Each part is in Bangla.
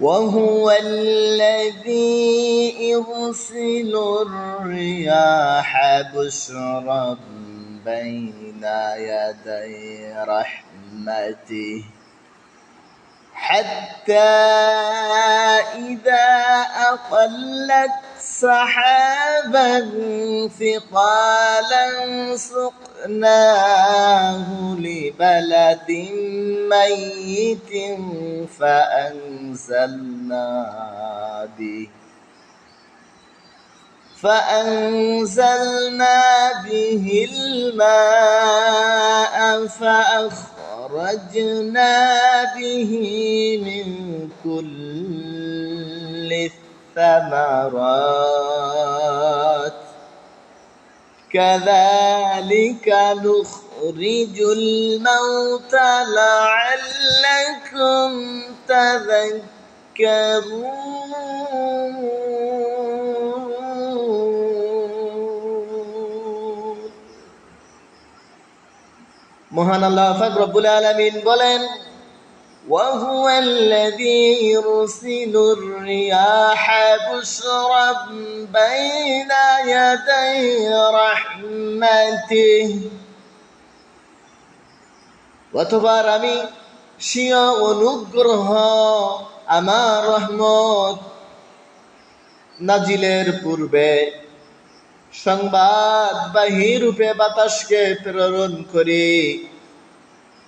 وهو الذي يرسل الرياح بشرا بين يدي رحمته. حتى إذا أقلت سحابا ثقالا سقناه لبلد ميت فأنزلنا به فأنزلنا به الماء فأخرجنا به من كل الثمرات كذلك نخرج الموتى لعلكم تذكرون মহান আল্লাহ পাক রব্বুল আলামিন বলেন وهو الذي يرسل الرياح بشرا بين يدي رحمته অতবার আমি স্বীয় অনুগ্রহ আমার রহমত নাজিলের পূর্বে সংবাদবাহী রূপে বাতাসকে প্রেরণ করি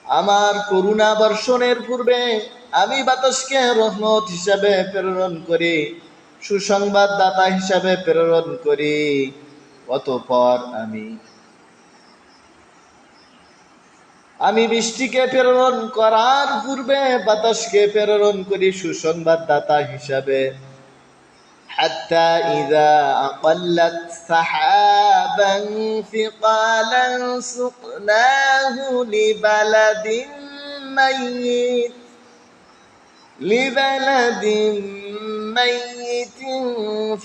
আমার করুণা বর্ষণের পূর্বে আমি বাতাসকে রহমত হিসাবে প্রেরণ করি সুসংবাদ দাতা হিসাবে প্রেরণ করি, অতপর আমি। আমি বৃষ্টিকে প্রেরণ করার পূর্বে বাতাসকে প্রেরণ করি সুসংবাদ দাতা হিসাবে। حتى إذا أقلت سحابا ثقالا سقناه لبلد ميت لبلد ميت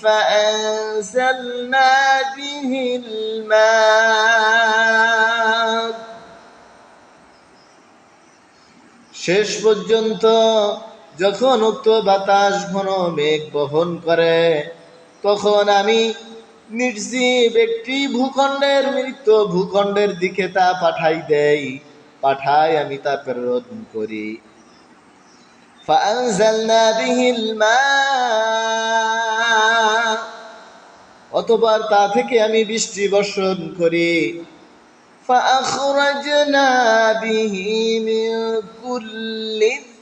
فأنزلنا به الماء শেষ পর্যন্ত যখন উক্ত বাতাস ঘন মেঘ বহন করে তখন আমি নির্জীব একটি ভূখণ্ডের মৃত ভূখণ্ডের দিকে তা পাঠাই দেই পাঠাই আমি তা প্রেরণ করি فأنزلنا به الماء অতবার তা থেকে আমি বৃষ্টি বর্ষণ করি فأخرجنا به من كل الثمرات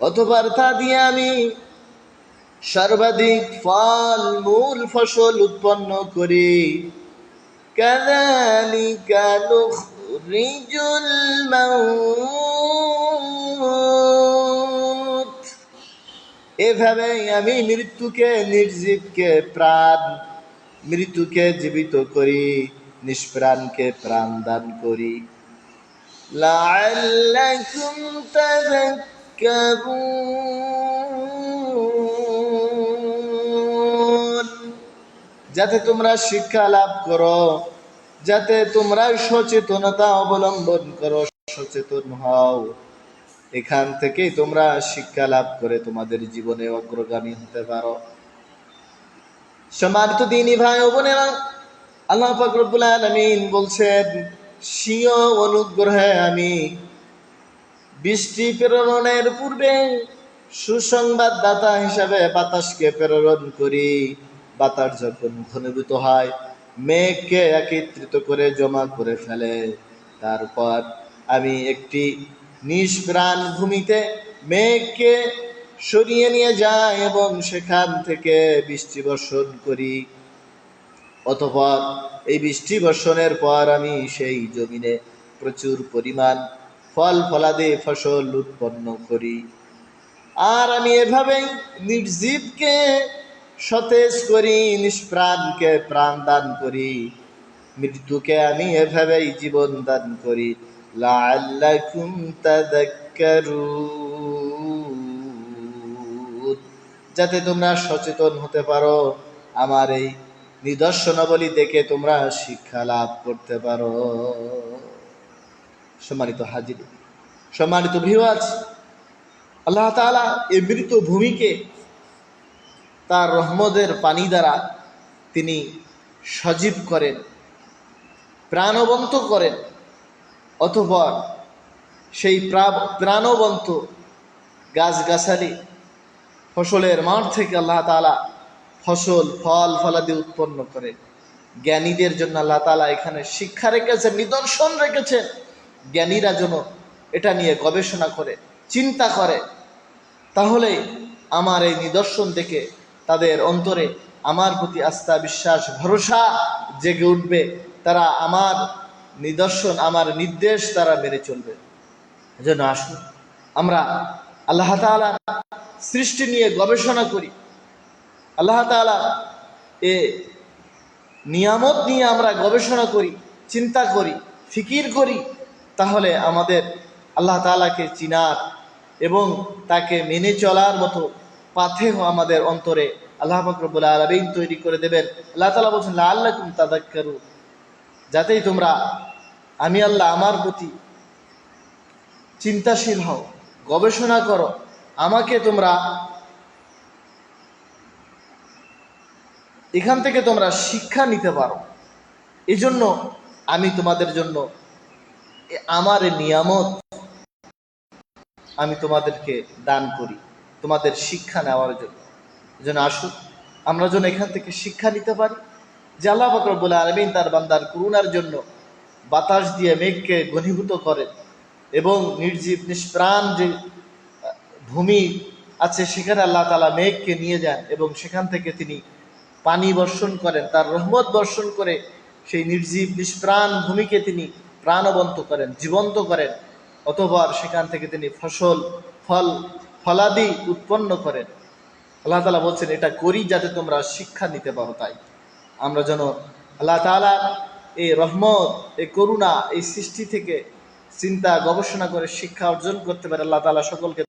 অতবার তা দিয়ে আমি সর্বাধিক ফল, মূল ফসল উৎপন্ন করি। কালি কালো রিজুল এভাবে আমি মৃত্যুকে, নির্জীবকে, প্রাণ মৃত্যুকে জীবিত করি নিষ্প্রাণকে প্রাণ দান করি لعلكم تذكرون যাতে তোমরা শিক্ষা লাভ করো যাতে তোমরা সচেতনতা অবলম্বন করো সচেতন হও এখান থেকেই তোমরা শিক্ষা লাভ করে তোমাদের জীবনে অগ্রগামী হতে পারো সম্মানিত দিনী ভাই ও বোনেরা, আল্লাহ পাক রব্বুল আলামিন বলছেন স্বীয় অনুগ্রহে আমি বৃষ্টি প্রেরণের পূর্বে সুসংবাদ দাতা হিসাবে বাতাসকে প্রেরণ করি। বাতাস যখন ঘনীভূত হয়, মেঘকে একত্রিত করে জমা করে ফেলে। তারপর আমি একটি নিষ্প্রাণ ভূমিতে মেঘকে সরিয়ে নিয়ে যায় এবং সেখান থেকে বৃষ্টি বর্ষণ করি। অতপর এই বৃষ্টি বর্ষণের পর আমি সেই জমিনে প্রচুর পরিমাণ ফল ফলাদে ফসল উৎপন্ন করি। আর আমি এভাবেই নির্জীবকে সতেজ করি, নিষ্প্রাণকে প্রাণ দান করি। মৃত্যুকে আমি এভাবেই জীবন দান করি। লাআল্লাকুম তাযাক্কারুন। যাতে তোমরা সচেতন হতে পারো, আমার এই নিদর্শনাবলী দেখে তোমরা শিক্ষা লাভ করতে পারো। সম্মানিত হাজির, সম্মানিত ভিওয়াজ আল্লাহ তাআলা এই মৃত ভূমিকে তার রহমদের পানি দ্বারা তিনি সজীব করেন, প্রাণবন্ত করেন, অতঃপর সেই প্রা- প্রাণবন্ত গাছগাছালি ফসলের মাঠ থেকে আল্লাহ তাআলা ফসল, ফল, ফলাদি উৎপন্ন করে। জ্ঞানীদের জন্য আল্লাহ তাআলা এখানে শিক্ষা রেখেছেন, নিদর্শন রেখেছেন। জ্ঞানীরা যেন এটা নিয়ে গবেষণা করে, চিন্তা করে, তাহলে আমার এই নিদর্শন দেখে তাদের অন্তরে আমার প্রতি আস্থা, বিশ্বাস, ভরসা জেগে উঠবে। তারা আমার নিদর্শন, আমার নির্দেশ তারা মেনে চলবে। যেন আসুন, আমরা আল্লাহ তাআলা সৃষ্টি নিয়ে গবেষণা করি। আল্লাহ তাআলা এ নিয়ামত নিয়ে আমরা গবেষণা করি, চিন্তা করি, ফিকির করি, তাহলে আমাদের আল্লাহ তাআলাকে চিনার এবং তাকে মেনে চলার মতো পাথেও আমাদের অন্তরে আল্লাহ ফকরবুল আলমিন তৈরি করে দেবেন। আল্লাহ তালা বলছেন আল্লাহ কুম তাদাক্কারু যাতেই তোমরা, আমি আল্লাহ আমার প্রতি চিন্তাশীল হও, গবেষণা করো আমাকে তোমরা এখান থেকে তোমরা শিক্ষা নিতে পারো। এই জন্য আমি তোমাদের জন্য আমার নিয়ামত আমি তোমাদেরকে দান করি, তোমাদের শিক্ষা নেওয়ার জন্য। যেন আসুক আমরা যেন এখান থেকে শিক্ষা নিতে পারি। যে আল্লাহ বলে আরবিন তার বান্দার করুণার জন্য বাতাস দিয়ে মেঘকে ঘনীভূত করেন এবং নির্জীব, নিষ্প্রাণ যে ভূমি আছে সেখানে আল্লাহ তালা মেঘকে নিয়ে যান এবং সেখান থেকে তিনি পানি বর্ষণ করেন, তার রহমত বর্ষণ করে সেই নির্জীব, নিষ্প্রাণ ভূমিকে তিনি প্রাণবন্ত করেন, জীবন্ত করেন অতবার সেখান থেকে তিনি ফসল, ফল, ফলাদি উৎপন্ন করেন। আল্লাহ তালা বলছেন, এটা করি যাতে তোমরা শিক্ষা নিতে পারো তাই। আমরা যেন আল্লাহ তাআলা এই রহমত, এই করুণা, এই সৃষ্টি থেকে চিন্তা, গবেষণা করে শিক্ষা অর্জন করতে পারে, আল্লাহ তাআলা সকলকে